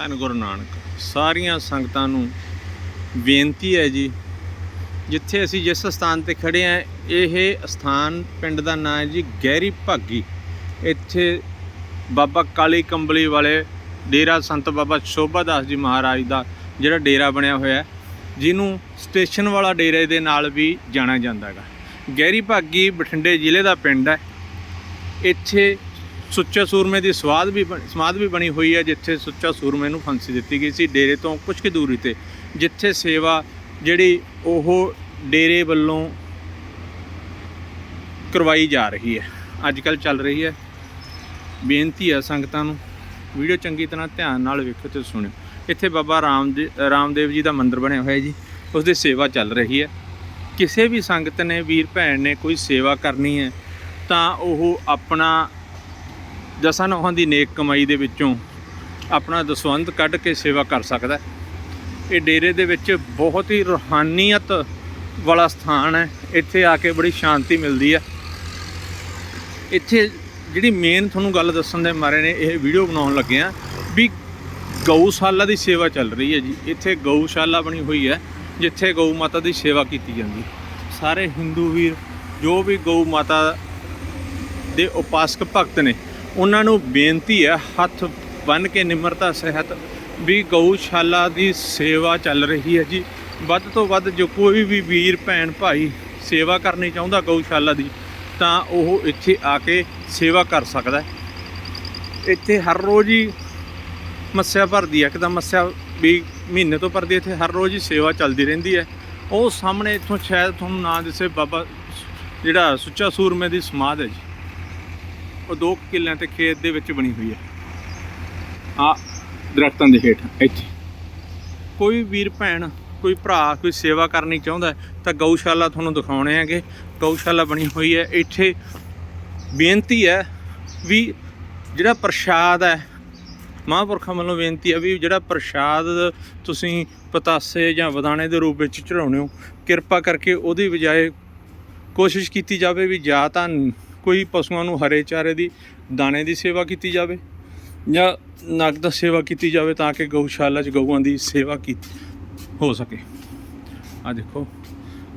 ਧੰਨ ਗੁਰੂ ਨਾਨਕ। ਸਾਰੀਆਂ ਸੰਗਤਾਂ ਨੂੰ ਬੇਨਤੀ ਹੈ ਜੀ, ਜਿੱਥੇ ਅਸੀਂ ਜਿਸ ਸਥਾਨ ਤੇ ਖੜੇ ਆ ਇਹ ਸਥਾਨ ਪਿੰਡ ਦਾ ਨਾਮ ਹੈ ਜੀ ਗਹਿਰੀ ਭਾਗੀ। ਇੱਥੇ ਬਾਬਾ ਕਾਲੀ ਕੰਬਲੀ ਵਾਲੇ ਡੇਰਾ ਸੰਤ ਬਾਬਾ ਸ਼ੋਭਾ ਦਾਸ ਜੀ ਮਹਾਰਾਜ ਦਾ ਜਿਹੜਾ ਡੇਰਾ ਬਣਿਆ ਹੋਇਆ ਜਿਹਨੂੰ ਸਟੇਸ਼ਨ ਵਾਲਾ ਡੇਰੇ ਦੇ ਨਾਲ ਵੀ ਜਾਣਿਆ ਜਾਂਦਾ ਹੈਗਾ। ਗਹਿਰੀ ਭਾਗੀ ਬਠਿੰਡੇ ਜ਼ਿਲ੍ਹੇ ਦਾ ਪਿੰਡ ਹੈ। ਇੱਥੇ ਸੁੱਚੇ ਸੂਰਮੇ ਦੀ ਸਵਾਦ ਵੀ ਬਣ- ਸਮਾਧ ਵੀ ਬਣੀ ਹੋਈ ਹੈ, ਜਿੱਥੇ ਸੁੱਚਾ ਸੂਰਮੇ ਨੂੰ ਫਾਂਸੀ ਦਿੱਤੀ ਗਈ ਸੀ। ਡੇਰੇ ਤੋਂ ਕੁਝ ਕੁ ਦੂਰੀ ਤੇ, ਜਿੱਥੇ ਸੇਵਾ ਜਿਹੜੀ ਉਹ ਡੇਰੇ ਵੱਲੋਂ ਕਰਵਾਈ ਜਾ ਰਹੀ ਹੈ। ਅੱਜ ਕੱਲ ਚੱਲ ਰਹੀ ਹੈ। ਬੇਨਤੀ ਹੈ ਸੰਗਤਾਂ ਨੂੰ, ਵੀਡੀਓ ਚੰਗੀ ਤਰ੍ਹਾਂ ਧਿਆਨ ਨਾਲ ਵੇਖੋ ਤੇ ਸੁਣਿਓ। ਇੱਥੇ ਬਾਬਾ ਰਾਮ ਰਾਮਦੇਵ ਜੀ ਦਾ ਮੰਦਿਰ ਬਣਿਆ ਹੋਇਆ ਜੀ। ਉਸ ਦੀ ਸੇਵਾ ਚੱਲ ਰਹੀ ਹੈ। ਕਿਸੇ ਵੀ ਸੰਗਤ ਨੇ ਵੀਰ ਭੈਣ ਨੇ ਕੋਈ ਸੇਵਾ ਕਰਨੀ ਹੈ, ਤਾਂ ਉਹ ਆਪਣਾ ਦਸਾਂ ਨੌਹਾਂ ਦੀ ਨੇਕ ਕਮਾਈ ਦੇ ਵਿੱਚੋਂ ਆਪਣਾ ਦਸਵੰਧ ਕੱਢ ਕੇ ਸੇਵਾ ਕਰ ਸਕਦਾ ਇਹ ਡੇਰੇ ਦੇ ਵਿੱਚ ਬਹੁਤ ਹੀ ਰੂਹਾਨੀਅਤ ਵਾਲਾ ਸਥਾਨ ਹੈ। ਇੱਥੇ ਆ ਕੇ ਬੜੀ ਸ਼ਾਂਤੀ ਮਿਲਦੀ ਹੈ। ਇੱਥੇ ਜਿਹੜੀ ਮੇਨ ਤੁਹਾਨੂੰ ਗੱਲ ਦੱਸਣ ਦੇ ਮਾਰੇ ਨੇ, ਇਹ ਵੀਡੀਓ ਬਣਾਉਣ ਲੱਗੇ ਆ ਵੀ ਗਊਸ਼ਾਲਾ ਦੀ ਸੇਵਾ ਚੱਲ ਰਹੀ ਹੈ ਜੀ। ਇੱਥੇ ਗਊਸ਼ਾਲਾ ਬਣੀ ਹੋਈ ਹੈ, ਜਿੱਥੇ ਗਊ ਮਾਤਾ ਦੀ ਸੇਵਾ ਕੀਤੀ ਜਾਂਦੀ ਸਾਰੇ ਹਿੰਦੂ ਵੀਰ, ਜੋ ਵੀ ਗਊ ਮਾਤਾ ਦੇ ਉਪਾਸਕ ਭਗਤ ਨੇ ਉਹਨਾਂ ਨੂੰ ਬੇਨਤੀ ਹੈ, ਹੱਥ ਬੰਨ ਕੇ ਨਿਮਰਤਾ, ਸਹਿਤ ਵੀ ਗਊਸ਼ਾਲਾ ਦੀ ਸੇਵਾ ਚੱਲ ਰਹੀ ਹੈ ਜੀ। ਵੱਧ ਤੋਂ ਵੱਧ ਜੋ ਕੋਈ ਵੀ ਵੀਰ, ਭੈਣ, ਭਾਈ ਸੇਵਾ ਕਰਨੀ ਚਾਹੁੰਦਾ ਗਊਸ਼ਾਲਾ ਦੀ, ਤਾਂ ਉਹ ਇੱਥੇ ਆ ਕੇ ਸੇਵਾ ਕਰ ਸਕਦਾ ਇੱਥੇ ਹਰ ਰੋਜ਼ ਹੀ ਮੱਸਿਆ ਭਰਦੀ ਹੈ, ਇੱਕਦਮ ਮੱਸਿਆ ਵੀ ਮਹੀਨੇ ਤੋਂ ਭਰਦੀ ਇੱਥੇ ਹਰ ਰੋਜ਼ ਹੀ ਸੇਵਾ ਚੱਲਦੀ ਰਹਿੰਦੀ ਹੈ। ਉਹ ਸਾਹਮਣੇ ਇੱਥੋਂ ਸ਼ਾਇਦ ਤੁਹਾਨੂੰ ਨਾਂ ਦਿਸੇ ਬਾਬਾ ਜਿਹੜਾ ਸੁੱਚਾ ਸੂਰਮੇ ਦੀ ਸਮਾਧ ਹੈ ਜੀ। ਉਹ ਦੋ ਕਿੱਲਿਆਂ ਤੇ ਖੇਤ ਦੇ ਵਿੱਚ ਬਣੀ ਹੋਈ ਹੈ। ਆ ਦਰਖਤਾਂ ਦੇ ਹੇਠ, ਇੱਥੇ। ਕੋਈ ਵੀਰ ਭੈਣ, ਕੋਈ ਭਰਾ, ਕੋਈ ਸੇਵਾ ਕਰਨੀ ਚਾਹੁੰਦਾ ਤਾਂ ਗਊਸ਼ਾਲਾ ਤੁਹਾਨੂੰ ਦਿਖਾਉਣੇ ਹੈਗੇ। ਗਊਸ਼ਾਲਾ ਬਣੀ ਹੋਈ ਹੈ। ਇੱਥੇ ਬੇਨਤੀ ਹੈ ਵੀ ਜਿਹੜਾ ਪ੍ਰਸ਼ਾਦ ਹੈ, ਮਹਾਂਪੁਰਖਾਂ ਵੱਲੋਂ ਬੇਨਤੀ ਹੈ ਵੀ ਜਿਹੜਾ ਪ੍ਰਸ਼ਾਦ ਤੁਸੀਂ ਪਤਾਸੇ ਜਾਂ ਵਦਾਣੇ ਦੇ ਰੂਪ ਵਿੱਚ ਚੜਾਉਣੇ ਹੋ, ਕਿਰਪਾ ਕਰਕੇ ਉਹਦੀ ਬਜਾਏ ਕੋਸ਼ਿਸ਼ ਕੀਤੀ ਜਾਵੇ ਵੀ ਜਾਂ ਤਾਂ ਕੋਈ ਪਸ਼ੂਆਂ ਨੂੰ ਹਰੇ ਚਾਰੇ ਦੀ, ਦਾਣੇ ਦੀ ਸੇਵਾ ਕੀਤੀ ਜਾਵੇ ਜਾਂ ਨਗਦ ਸੇਵਾ ਕੀਤੀ ਜਾਵੇ ਤਾਂ ਕਿ ਗਊਸ਼ਾਲਾ 'ਚ ਗਊਆਂ ਦੀ ਸੇਵਾ ਕੀਤੀ ਹੋ ਸਕੇ। ਆ ਦੇਖੋ,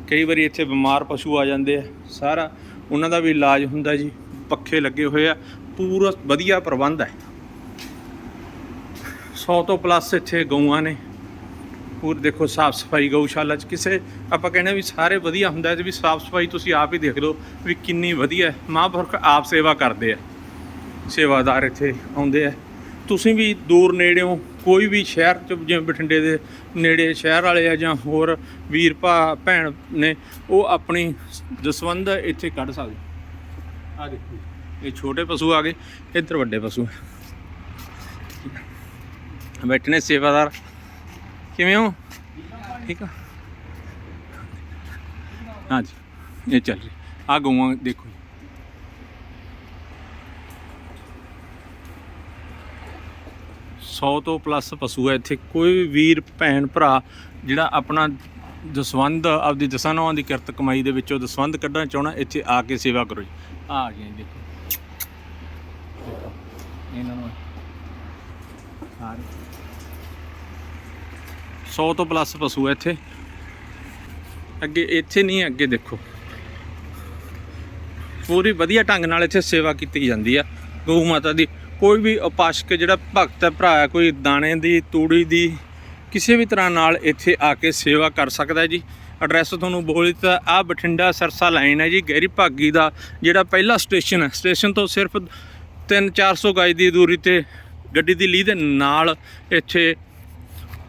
ਕਈ ਵਾਰੀ ਇੱਥੇ ਬਿਮਾਰ ਪਸ਼ੂ ਆ ਜਾਂਦੇ ਆ, ਸਾਰਾ ਉਹਨਾਂ ਦਾ ਵੀ ਇਲਾਜ ਹੁੰਦਾ ਜੀ, ਪੱਖੇ ਲੱਗੇ ਹੋਏ ਆ, ਪੂਰਾ ਵਧੀਆ ਪ੍ਰਬੰਧ ਹੈ। 100 ਤੋਂ ਪਲੱਸ ਇੱਥੇ ਗਊਆਂ ਨੇ ਪੂਰ ਦੇਖੋ ਸਾਫ਼ ਸਫ਼ਾਈ ਗਊਸ਼ਾਲਾ 'ਚ ਕਿਸੇ, ਆਪਾਂ ਕਹਿੰਦੇ ਵੀ ਸਾਰੇ ਵਧੀਆ ਹੁੰਦਾ ਹੈ ਵੀ ਸਾਫ਼ ਸਫ਼ਾਈ ਤੁਸੀਂ ਆਪ ਹੀ ਦੇਖ ਲਓ ਵੀ ਕਿੰਨੀ ਵਧੀਆ ਹੈ। ਮਹਾਂਪੁਰਖ ਆਪ ਸੇਵਾ ਕਰਦੇ ਆ। ਸੇਵਾਦਾਰ ਇੱਥੇ ਆਉਂਦੇ ਆ। ਤੁਸੀਂ ਵੀ ਦੂਰ ਨੇੜਿਓਂ ਕੋਈ ਵੀ ਸ਼ਹਿਰ ਚ, ਜਿਵੇਂ ਬਠਿੰਡੇ ਦੇ ਨੇੜੇ ਸ਼ਹਿਰ ਵਾਲੇ ਆ ਜਾਂ ਹੋਰ ਵੀਰ ਭਾ, ਭੈਣ ਨੇ, ਉਹ ਆਪਣੀ ਦਸਵੰਧ ਇੱਥੇ ਕੱਢ ਸਕਦੇ। ਆ ਦੇਖੋ, ਇਹ ਛੋਟੇ ਪਸ਼ੂ ਆ ਗਏ, ਇੱਧਰ ਵੱਡੇ ਪਸ਼ੂ ਆ। ਬੈਠੇ ਸੇਵਾਦਾਰ। ਕਿਵੇਂ ਹੋ? ਠੀਕ ਆ? ਹਾਂਜੀ ਇਹ ਚੱਲ ਰਹੀ। ਆ ਗਊਆਂ ਦੇਖੋ ਸੌ ਤੋਂ ਪਲੱਸ ਪਸ਼ੂ ਹੈ ਇੱਥੇ। ਕੋਈ ਵੀਰ, ਭੈਣ, ਭਰਾ ਜਿਹੜਾ ਆਪਣਾ ਦਸਵੰਧ, ਆਪਦੀ ਦਸਾਂ ਦੀ ਕਿਰਤ ਕਮਾਈ ਦੇ ਵਿੱਚੋਂ ਦਸਵੰਧ ਕੱਢਣਾ ਚਾਹਣਾ ਇੱਥੇ ਆ ਕੇ ਸੇਵਾ ਕਰੋ ਜੀ। ਆ ਆ ਗਏ ਦੇਖੋ। ਇਹਨਾਂ ਨੂੰ ਆ। 100 ਤੋਂ ਪਲੱਸ ਪਸ਼ੂ ਹੈ ਇੱਥੇ। ਅੱਗੇ ਇੱਥੇ ਨਹੀਂ, ਅੱਗੇ ਦੇਖੋ। ਪੂਰੀ ਵਧੀਆ ਢੰਗ ਨਾਲ ਇੱਥੇ ਸੇਵਾ ਕੀਤੀ ਜਾਂਦੀ ਆ। ਗਊ ਮਾਤਾ ਦੀ ਕੋਈ ਵੀ ਉਪਾਸ਼ਕ ਜਿਹੜਾ ਭਗਤ ਹੈ, ਭਰਾ ਹੈ, ਕੋਈ ਦਾਣੇ ਦੀ, ਤੂੜੀ ਦੀ, ਕਿਸੇ ਵੀ ਤਰ੍ਹਾਂ ਨਾਲ ਇੱਥੇ ਆ ਕੇ ਸੇਵਾ ਕਰ ਸਕਦਾ ਜੀ। ਐਡਰੈਸ ਤੁਹਾਨੂੰ ਬੋਲ ਦਿੱਤਾ ਆ ਬਠਿੰਡਾ ਸਰਸਾ ਲਾਈਨ ਹੈ ਜੀ, ਗਹਿਰੀ ਭਾਗੀ ਦਾ ਜਿਹੜਾ ਪਹਿਲਾ ਸਟੇਸ਼ਨ ਹੈ। ਸਟੇਸ਼ਨ ਤੋਂ ਸਿਰਫ 3-400 ਗਜ ਦੀ ਦੂਰੀ ਤੇ ਗੱਡੀ ਦੀ ਲੀਹ ਦੇ ਨਾਲ ਇੱਥੇ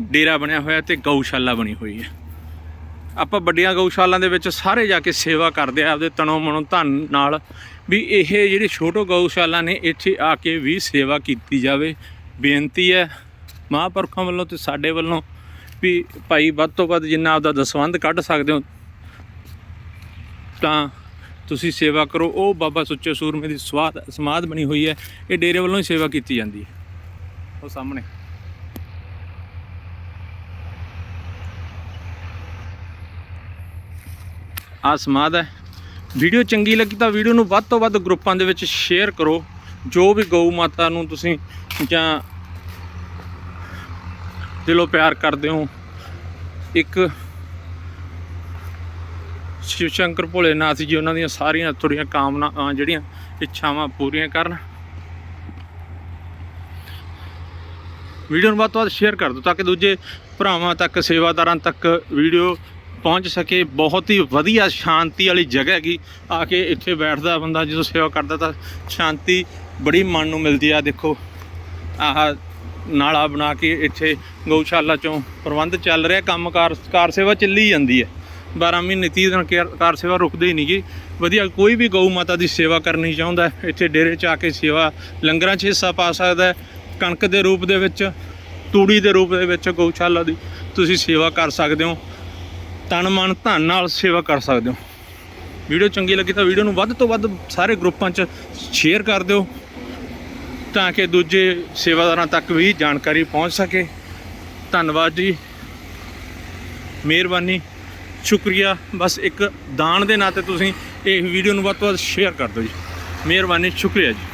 ਡੇਰਾ ਬਣਿਆ ਹੋਇਆ ਤੇ ਗਊਸ਼ਾਲਾ ਬਣੀ ਹੋਈ ਹੈ। ਆਪਾਂ ਵੱਡੀਆਂ ਗਊਸ਼ਾਲਾ ਦੇ ਵਿੱਚ ਸਾਰੇ ਜਾ ਕੇ ਸੇਵਾ ਕਰਦੇ ਆ, ਆਪਦੇ ਤਨੋਂ ਮਨੋਂ ਧਨ ਨਾਲ ਵੀ ਇਹ ਜਿਹੜੇ ਛੋਟੋ ਗਊਸ਼ਾਲਾ ਨੇ, ਇੱਥੇ ਆ ਕੇ ਵੀ ਸੇਵਾ ਕੀਤੀ ਜਾਵੇ। ਬੇਨਤੀ ਹੈ ਮਹਾਂਪੁਰਖਾਂ ਵੱਲੋਂ ਤੇ ਸਾਡੇ ਵੱਲੋਂ ਵੀ ਭਾਈ ਵੱਧ ਤੋਂ ਵੱਧ ਜਿੰਨਾ ਆਪਦਾ ਦਸਵੰਧ ਕੱਢ ਸਕਦੇ ਹੋ, ਤਾਂ ਤੁਸੀਂ ਸੇਵਾ ਕਰੋ। ਉਹ ਬਾਬਾ ਸੁੱਚੇ ਸੂਰਮੇ ਦੀ ਸਵਾਦ ਸਮਾਧ ਬਣੀ ਹੋਈ ਹੈ। ਇਹ ਡੇਰੇ ਵੱਲੋਂ ਹੀ ਸੇਵਾ ਕੀਤੀ ਜਾਂਦੀ ਹੈ। ਉਹ ਸਾਹਮਣੇ। ਆ ਸਮਾਧ ਹੈ। ਵੀਡੀਓ ਚੰਗੀ ਲੱਗੀ ਤਾਂ ਵੀਡੀਓ ਨੂੰ ਵੱਧ ਤੋਂ ਵੱਧ ਗਰੁੱਪਾਂ ਦੇ ਵਿੱਚ ਸ਼ੇਅਰ ਕਰੋ। ਜੋ ਵੀ ਗਊ ਮਾਤਾ ਨੂੰ ਤੁਸੀਂ ਜਾਂ ਦਿਲੋਂ ਪਿਆਰ ਕਰਦੇ ਹੋ, ਇੱਕ ਸ਼ਿਵ ਸ਼ੰਕਰ ਭੋਲੇਨਾਥ ਜੀ ਉਹਨਾਂ ਦੀਆਂ ਸਾਰੀਆਂ ਥੋੜੀਆਂ ਕਾਮਨਾਵਾਂ ਜਿਹੜੀਆਂ ਇੱਛਾਵਾਂ ਪੂਰੀਆਂ ਕਰਨ। ਵੀਡੀਓ ਨੂੰ ਵੱਧ ਤੋਂ ਵੱਧ ਸ਼ੇਅਰ ਕਰ ਦਿਓ ਤਾਂ ਕਿ ਦੂਜੇ ਭਰਾਵਾਂ ਤੱਕ, ਸੇਵਾਦਾਰਾਂ ਤੱਕ ਵੀਡੀਓ ਪਹੁੰਚ ਸਕੇ, ਬਹੁਤ ਹੀ ਵਧੀਆ ਸ਼ਾਂਤੀ ਵਾਲੀ ਜਗ੍ਹਾ ਹੈਗੀ। ਆ ਕੇ ਇੱਥੇ ਬੈਠਦਾ ਬੰਦਾ ਜਦੋਂ ਸੇਵਾ ਕਰਦਾ ਤਾਂ ਸ਼ਾਂਤੀ ਬੜੀ ਮਨ ਨੂੰ ਮਿਲਦੀ ਆ। ਦੇਖੋ, ਆਹ ਨਾਲਾ ਬਣਾ ਕੇ ਇੱਥੇ ਗਊਸ਼ਾਲਾ ਚੋਂ ਪ੍ਰਬੰਧ ਚੱਲ ਰਿਹਾ। ਕੰਮ ਕਾਰ ਸੇਵਾ ਚੱਲੀ ਜਾਂਦੀ ਹੈ। 12 ਮਹੀਨੇ 30 ਦਿਨ ਕੇਅਰ- ਕਾਰ ਸੇਵਾ ਰੁਕਦੀ ਨਹੀਂ ਗੀ। ਵਧੀਆ, ਕੋਈ ਵੀ ਗਊ ਮਾਤਾ ਦੀ ਸੇਵਾ ਕਰਨੀ ਚਾਹੁੰਦਾ ਇੱਥੇ ਡੇਰੇ 'ਚ ਆ ਕੇ ਸੇਵਾ, ਲੰਗਰਾਂ 'ਚ ਹਿੱਸਾ ਪਾ ਸਕਦਾ ਕਣਕ ਦੇ ਰੂਪ ਦੇ ਵਿੱਚ, ਤੂੜੀ ਦੇ ਰੂਪ ਦੇ ਵਿੱਚ ਗਊਸ਼ਾਲਾ ਦੀ ਤੁਸੀਂ ਸੇਵਾ ਕਰ ਸਕਦੇ ਹੋ। ਤਨ ਮਨ ਧਨ ਨਾਲ ਸੇਵਾ ਕਰ ਸਕਦੇ ਹੋ। ਵੀਡੀਓ ਚੰਗੀ ਲੱਗੀ ਤਾਂ ਵੀਡੀਓ ਨੂੰ ਵੱਧ ਤੋਂ ਵੱਧ ਸਾਰੇ ਗਰੁੱਪਾਂ 'ਚ ਸ਼ੇਅਰ ਕਰ ਦਿਓ ਤਾਂ ਕਿ ਦੂਜੇ ਸੇਵਾਦਾਰਾਂ ਤੱਕ ਵੀ ਜਾਣਕਾਰੀ ਪਹੁੰਚ ਸਕੇ। ਧੰਨਵਾਦ ਜੀ। ਮਿਹਰਬਾਨੀ। ਸ਼ੁਕਰੀਆ। ਬਸ ਇੱਕ ਦਾਨ ਦੇ ਨਾਤੇ ਤੁਸੀਂ ਇਹ ਵੀਡੀਓ ਨੂੰ ਵੱਧ ਤੋਂ ਵੱਧ ਸ਼ੇਅਰ ਕਰ ਦਿਓ ਜੀ। ਮਿਹਰਬਾਨੀ। ਸ਼ੁਕਰੀਆ ਜੀ।